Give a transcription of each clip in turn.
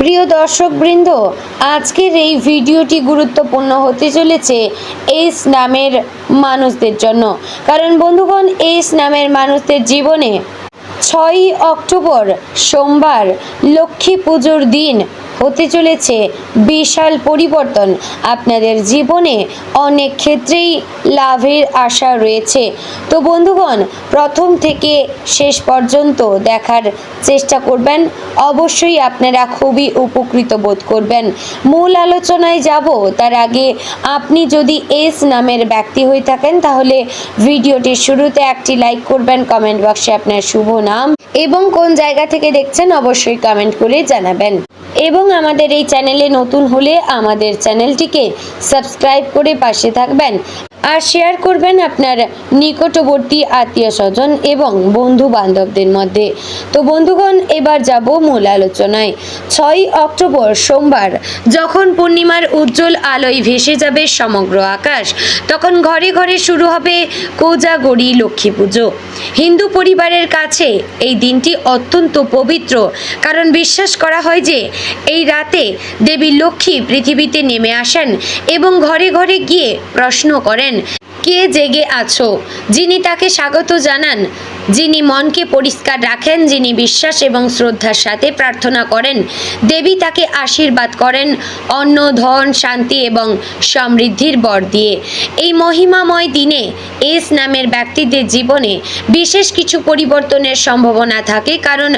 প্রিয় দর্শকবৃন্দ, আজকের এই ভিডিওটি গুরুত্বপূর্ণ হতে চলেছে এইস নামের মানুষদের জন্য। কারণ বন্ধুগণ এইস নামের মানুষদের জীবনে ছয়ই অক্টোবর সোমবার লক্ষ্মী পুজোর দিন হতে চলেছে। বিশাল পরিবর্তন। আপনাদের জীবনে অনেক ক্ষেত্রেই লাভের আশা রয়েছে। তো বন্ধুগণ, প্রথম থেকে শেষ পর্যন্ত দেখার চেষ্টা করবেন। অবশ্যই আপনারা খুবই উপকৃত বোধ করবেন। মূল আলোচনায় যাব। তার আগে আপনি যদি এস নামের ব্যক্তি হয়ে থাকেন, তাহলে ভিডিওটির শুরুতে একটি লাইক করবেন। কমেন্ট বক্সে আপনার শুভ নাম এবং কোন জায়গা থেকে দেখছেন, অবশ্যই কমেন্ট করে জানাবেন। এবং আমাদের এই চ্যানেলে নতুন হলে আমাদের চ্যানেলটিকে সাবস্ক্রাইব করে পাশে থাকবেন। আর শেয়ার করবেন আপনার নিকটবর্তী আত্মীয় স্বজন এবং বন্ধু বান্ধবদের মধ্যে। তো বন্ধুগণ, এবার যাব মূল আলোচনায়। ছয় অক্টোবর সোমবার, যখন পূর্ণিমার উজ্জ্বল আলোয় ভেসে যাবে সমগ্র আকাশ, তখন ঘরে ঘরে শুরু হবে কোজাগরি লক্ষ্মী পুজো। হিন্দু পরিবারের কাছে এই দিনটি অত্যন্ত পবিত্র, কারণ বিশ্বাস করা হয় যে এই রাতে দেবী লক্ষ্মী পৃথিবীতে নেমে আসেন এবং ঘরে ঘরে গিয়ে প্রশ্ন করেন কে জেগে আছো? যিনি তাকে স্বাগত জানান যিনি মনকে পরিষ্কার রাখেন, যিনি বিশ্বাস এবং শ্রদ্ধার সাথে প্রার্থনা করেন, দেবী তাকে আশীর্বাদ করেন, অন্ন, ধন, শান্তি এবং সমৃদ্ধির বর দিয়ে। এই মহিমাময় দিনে এস নামের ব্যক্তিদের জীবনে বিশেষ কিছু পরিবর্তনের সম্ভাবনা থাকে, কারণ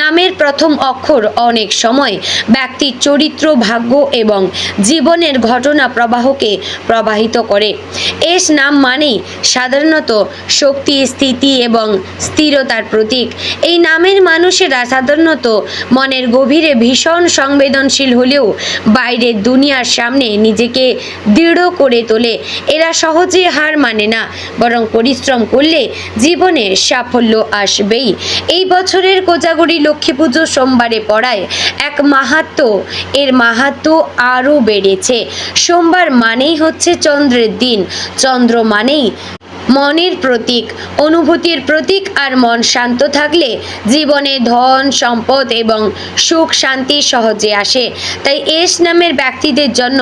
নামের প্রথম অক্ষর অনেক সময় ব্যক্তির চরিত্র, ভাগ্য এবং জীবনের ঘটনা প্রবাহকে প্রবাহিত করে। এস নাম মানেই সাধারণত শক্তি, স্থিতি এবং স্থিরতার প্রতীক। এই নামের মানুষেরা সাধারণত মনের গভীরে ভীষণ সংবেদনশীল হলেও বাইরের দুনিয়ার সামনে নিজেকে দৃঢ় করে তোলে। এরা সহজে হার মানে না, বরং পরিশ্রম করলে জীবনে সাফল্য আসবেই। এই বছরের কোজাগরি লক্ষ্মী পুজো সোমবারে পড়ায় এক মাহাত্ম, এর মাহাত্ম আরও বেড়েছে। সোমবার মানেই হচ্ছে চন্দ্রের দিন। চন্দ্র মানেই মনের প্রতীক, অনুভূতির প্রতীক আর মন শান্ত থাকলে জীবনে ধন, সম্পদ এবং সুখ, শান্তি সহজে আসে। তাই এস নামের ব্যক্তিদের জন্য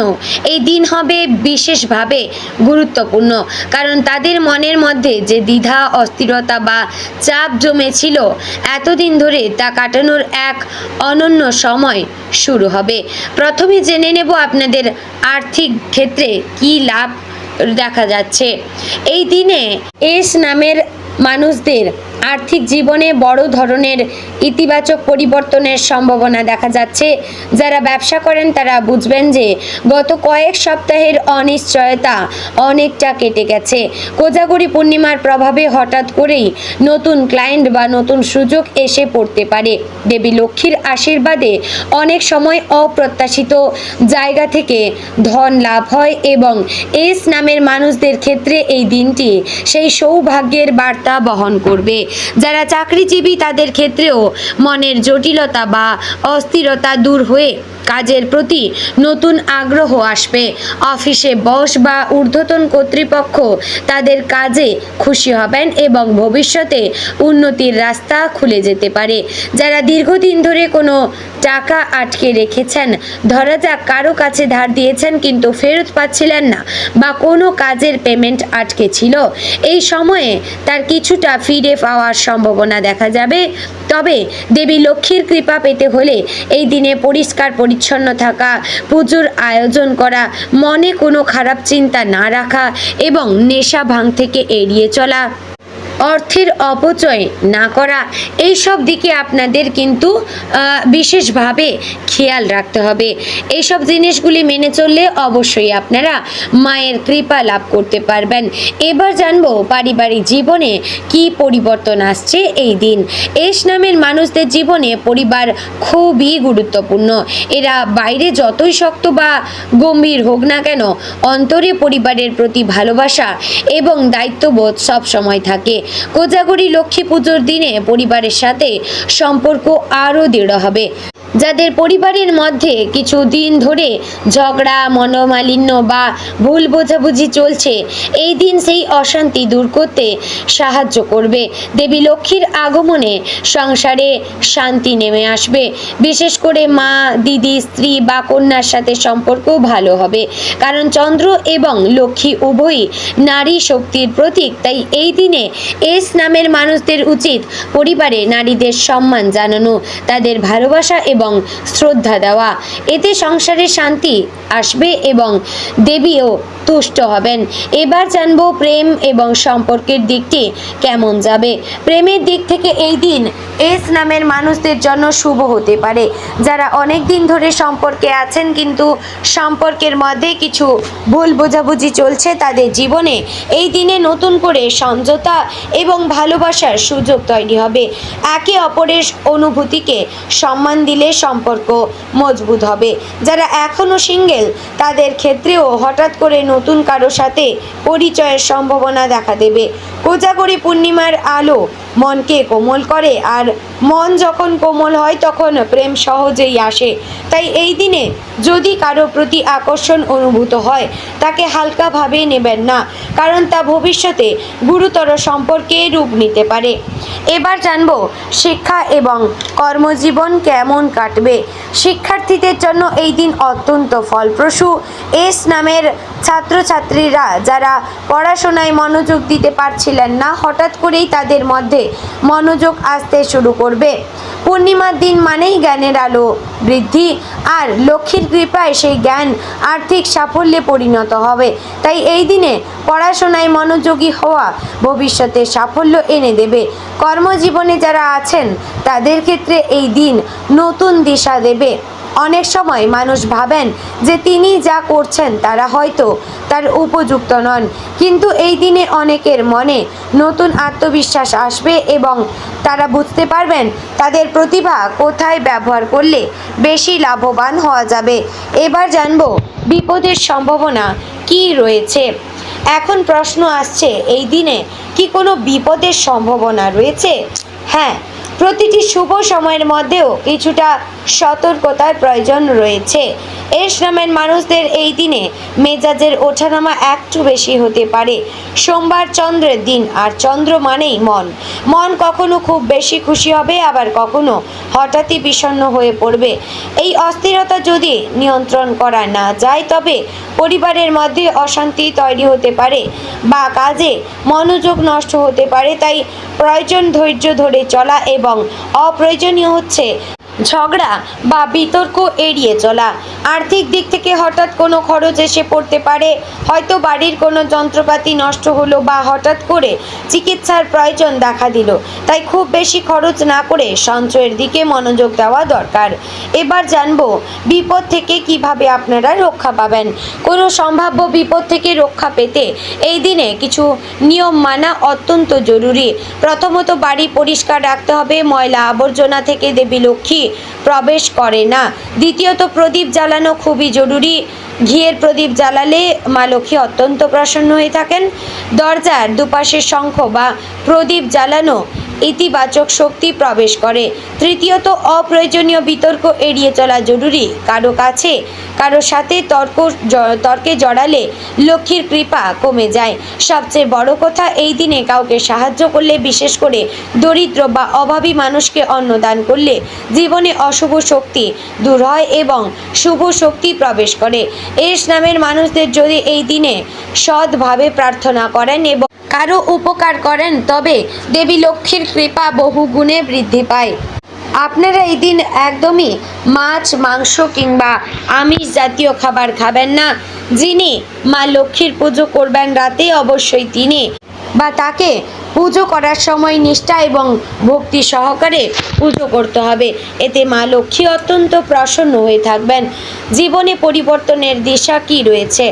এই দিন হবে বিশেষভাবে গুরুত্বপূর্ণ, কারণ তাদের মনের মধ্যে যে দ্বিধা, অস্থিরতা বা চাপ জমেছিল, এতদিন ধরে তা কাটানোর এক অনন্য সময় শুরু হবে। প্রথমে জেনে নেব আপনাদের আর্থিক ক্ষেত্রে কী লাভ দেখা যাচ্ছে। এই দিনে এস নামের মানুষদের আর্থিক জীবনে বড় ধরনের ইতিবাচক পরিবর্তনের সম্ভাবনা দেখা যাচ্ছে। যারা ব্যবসা করেন, তারা বুঝবেন যে গত কয়েক সপ্তাহের অনিশ্চয়তা অনেকটা কেটে গেছে। কোজাগরি পূর্ণিমার প্রভাবে হঠাৎ করেই নতুন ক্লায়েন্ট বা নতুন সুযোগ এসে পড়তে পারে। দেবী লক্ষ্মীর আশীর্বাদে অনেক সময় অপ্রত্যাশিত জায়গা থেকে ধন লাভ হয় এবং এস নামের মানুষদের ক্ষেত্রে এই দিনটি সেই সৌভাগ্যের বার্তা বহন করবে। যারা চাকরিজীবী তাদের ক্ষেত্রেও মনের জটিলতা বা অস্থিরতা দূর হয়ে কাজের প্রতি নতুন আগ্রহ আসবে। অফিসে বস বা ঊর্ধ্বতন কর্তৃপক্ষ তাদের কাজে খুশি হবেন এবং ভবিষ্যতে উন্নতির রাস্তা খুলে যেতে পারে। যারা দীর্ঘদিন ধরে কোনো টাকা আটকে রেখেছেন, ধরা যাক কারও কাছে ধার দিয়েছেন কিন্তু ফেরত পাচ্ছিলেন না বা কোনো কাজের পেমেন্ট আটকে ছিল, এই সময়ে তার কিছুটা ফিরে পাওয়ার সম্ভাবনা দেখা যাবে। তবে দেবী লক্ষ্মীর কৃপা পেতে হলে এই দিনে পরিষ্কার পরিচ্ছন্ন থাকা, পুজোর আয়োজন করা, মনে কোনো খারাপ চিন্তা না রাখা এবং নেশা ভাঙ থেকে এড়িয়ে চলা। অর্থের অপচয় না করা এই সব দিকে আপনাদের কিন্তু বিশেষভাবে খেয়াল রাখতে হবে। এইসব জিনিসগুলি মেনে চললে অবশ্যই আপনারা মায়ের কৃপা লাভ করতে পারবেন। এবার জানব পারিবারিক জীবনে কি পরিবর্তন আসছে এই দিন। এস নামের মানুষদের জীবনে পরিবার খুবই গুরুত্বপূর্ণ। এরা বাইরে যতই শক্ত বা গম্ভীর হোক না কেন, অন্তরে পরিবারের প্রতি ভালোবাসা এবং দায়িত্ববোধ সব সময় থাকে। কোজাগরি লক্ষ্মী পুজোর দিনে পরিবারের সাথে সম্পর্ক আরও দৃঢ় হবে। যাদের পরিবারের মধ্যে কিছু দিন ধরে ঝগড়া, মনোমালিন্য বা ভুল বোঝাবুঝি চলছে, এই দিন সেই অশান্তি দূর করতে সাহায্য করবে। দেবী লক্ষ্মীর আগমনে সংসারে শান্তি নেমে আসবে। বিশেষ করে মা, দিদি, স্ত্রী বা কন্যার সাথে সম্পর্ক ভালো হবে। কারণ চন্দ্র এবং লক্ষ্মী উভয়ই নারী শক্তির প্রতীক, তাই এই দিনে এস নামের মানুষদের উচিত পরিবারে নারীদের সম্মান জানানো, তাদের ভালোবাসা এবং শ্রদ্ধা দেওয়া। এতে সংসারে শান্তি আসবে এবং দেবীও তুষ্ট হবেন। এবার জানব প্রেম এবং সম্পর্কের দিকটি কেমন যাবে। প্রেমের দিক থেকে এই দিন এস নামের মানুষদের জন্য শুভ হতে পারে। যারা অনেক দিন ধরে সম্পর্কে আছেন কিন্তু সম্পর্কের মধ্যে কিছু ভুল বোঝাবুঝি চলছে তাদের জীবনে, এই দিনে নতুন করে সমঝোতা এবং ভালোবাসার সুযোগ তৈরি হবে। একে অপরের অনুভূতিকে সম্মান দিলে সম্পর্ক মজবুত হবে। যারা এখনও সিঙ্গেল, তাদের ক্ষেত্রেও হঠাৎ করে নতুন কারও সাথে পরিচয়ের সম্ভাবনা দেখা দেবে। কোজাগরি পূর্ণিমার আলো মনকে কোমল করে আর মন যখন কোমল হয় তখন প্রেম সহজেই আসে। তাই এই দিনে যদি কারও প্রতি আকর্ষণ অনুভূত হয়, তাকে হালকাভাবে নেবেন না, কারণ তা ভবিষ্যতে গুরুতর সম্পর্কে রূপ নিতে পারে। এবার জানব শিক্ষা এবং কর্মজীবন কেমন কাটবে। শিক্ষার্থীদের জন্য এই দিন অত্যন্ত ফলপ্রসূ। এস নামের ছাত্রছাত্রীরা যারা পড়াশোনায় মনোযোগ দিতে পারছিলেন না, হঠাৎ করেই তাদের মধ্যে মনোযোগ আসতে শুরু করবে। পূর্ণিমার দিন মানেই জ্ঞানের আলো বৃদ্ধি, আর লক্ষ্মীর কৃপায় সেই জ্ঞান আর্থিক সাফল্যে পরিণত হবে। তাই এই দিনে পড়াশোনায় মনোযোগী হওয়া ভবিষ্যতে সাফল্য এনে দেবে। কর্মজীবনে যারা আছেন, তাদের ক্ষেত্রে এই দিন নতুন দিশা দেবে। অনেক সময় মানুষ ভাবেন যে তিনি যা করছেন তারা হয়তো তার উপযুক্ত নন। কিন্তু এই দিনে অনেকের মনে নতুন আত্মবিশ্বাস আসবে এবং তারা বুঝতে পারবেন তাদের প্রতিভা কোথায় ব্যবহার করলে বেশি লাভবান হওয়া যাবে। এবার জানব বিপদের সম্ভাবনা কি রয়েছে। এখন প্রশ্ন আসছে, এই দিনে কি কোনো বিপদের সম্ভাবনা রয়েছে? হ্যাঁ প্রতিটি শুভ সময়ের মধ্যেও কিছুটা সতর্কতার প্রয়োজন রয়েছে। এস নামের মানুষদের এই দিনে মেজাজের ওঠানামা একটু বেশি হতে পারে। সোমবার চন্দ্রের দিন, আর চন্দ্র মানেই মন। মন কখনো খুব বেশি খুশি হবে, আবার কখনো হঠাৎই বিষণ্ণ হয়ে পড়বে। এই অস্থিরতা যদি নিয়ন্ত্রণ করা না যায়, তবে পরিবারের মধ্যে অশান্তি তৈরি হতে পারে বা কাজে মনোযোগ নষ্ট হতে পারে, তাই প্রয়োজন ধৈর্য ধরে চলা এবং অপ্রয়োজনীয় হচ্ছে ঝগড়া বা বিতর্ক এড়িয়ে চলা। আর্থিক দিক থেকে হঠাৎ কোনো খরচ এসে পড়তে পারে। হয়তো বাড়ির কোনো যন্ত্রপাতি নষ্ট হলো বা হঠাৎ করে চিকিৎসার প্রয়োজন দেখা দিল। তাই খুব বেশি খরচ না করে সঞ্চয়ের দিকে মনোযোগ দেওয়া দরকার। এবার জানব, বিপদ থেকে কীভাবে আপনারা রক্ষা পাবেন? কোনো সম্ভাব্য বিপদ থেকে রক্ষা পেতে এই দিনে কিছু নিয়ম মানা অত্যন্ত জরুরি। প্রথমত বাড়ি পরিষ্কার রাখতে হবে, ময়লা আবর্জনা থেকে দেবী লক্ষ্মী প্রবেশ করে না। দ্বিতীয়ত, প্রদীপ জ্বালানো খুবই জরুরি। ঘিয়ের প্রদীপ জ্বালালে মা লক্ষ্মী অত্যন্ত প্রসন্ন হয়ে থাকেন। দরজার দুপাশে শঙ্খ বা প্রদীপ জ্বালানো ইতিবাচক শক্তি প্রবেশ করে। তৃতীয়ত, অপ্রয়োজনীয় বিতর্ক এড়িয়ে চলা জরুরি। কারও কাছে, কারও সাথে তর্ক তর্কে জড়ালে লক্ষ্মীর কৃপা কমে যায়। সবচেয়ে বড় কথা, এই দিনে কাউকে সাহায্য করলে বিশেষ করে দরিদ্র বা অভাবী মানুষকে অন্নদান করলে জীবনে অশুভ শক্তি দূর হয় এবং শুভ শক্তি প্রবেশ করে। এস নামের মানুষদের যদি এই দিনে সৎভাবে প্রার্থনা করেন এবং কারও উপকার করেন, তবে দেবী লক্ষ্মীর কৃপা বহু গুণে বৃদ্ধি পায়। আপনারা এই দিন একদমই মাছ, মাংস কিংবা আমিষ জাতীয় খাবার খাবেন না। যিনি মা লক্ষ্মীর পুজো করবেন রাতে, অবশ্যই তিনি বা তাকে পুজো করার সময় নিষ্ঠা এবং ভক্তি সহকারে পুজো করতে হবে। এতে মা লক্ষ্মী অত্যন্ত প্রসন্ন হয়ে থাকবেন। জীবনে পরিবর্তনের দিশা কি রয়েছে?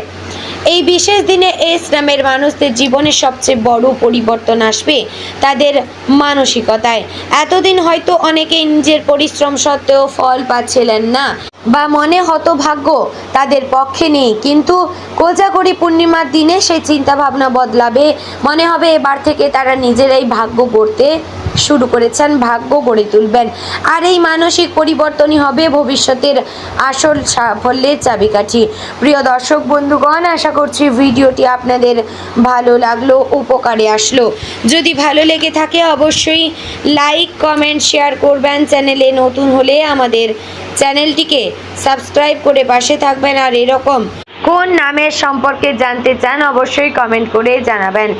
এই বিশেষ দিনে এস নামের মানুষদের জীবনে সবচেয়ে বড় পরিবর্তন আসবে তাদের মানসিকতায়। এতদিন হয়তো অনেকেই নিজের পরিশ্রম সত্ত্বেও ফল পাচ্ছিলেন না। বা মনে হতভাগ্য তাদের পক্ষে নেই। কিন্তু কোজাগরি পূর্ণিমার দিনে সেই চিন্তা ভাবনা বদলাবে। মনে হবে এবার থেকে তারা নিজেরাই ভাগ্য গড়তে শুরু করেছেন, ভাগ্য গড়ে তুলবেন। আর এই মানসিক পরিবর্তনই হবে ভবিষ্যতের আসল সাফল্যের চাবিকাঠি। প্রিয় দর্শক বন্ধুগণ, আশা করছি ভিডিওটি আপনাদের ভালো লাগল, উপকারে আসলো। যদি ভালো লেগে থাকে, অবশ্যই লাইক, কমেন্ট, শেয়ার করবেন। চ্যানেলে নতুন হলে আমাদের চ্যানেলটিকে সাবস্ক্রাইব করে পাশে থাকবেন আর এরকম কোন নামের সম্পর্কে জানতে চান অবশ্যই কমেন্ট করে জানাবেন।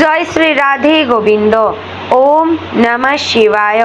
জয় শ্রী রাধে গোবিন্দ। ওম নমঃ শিবায়।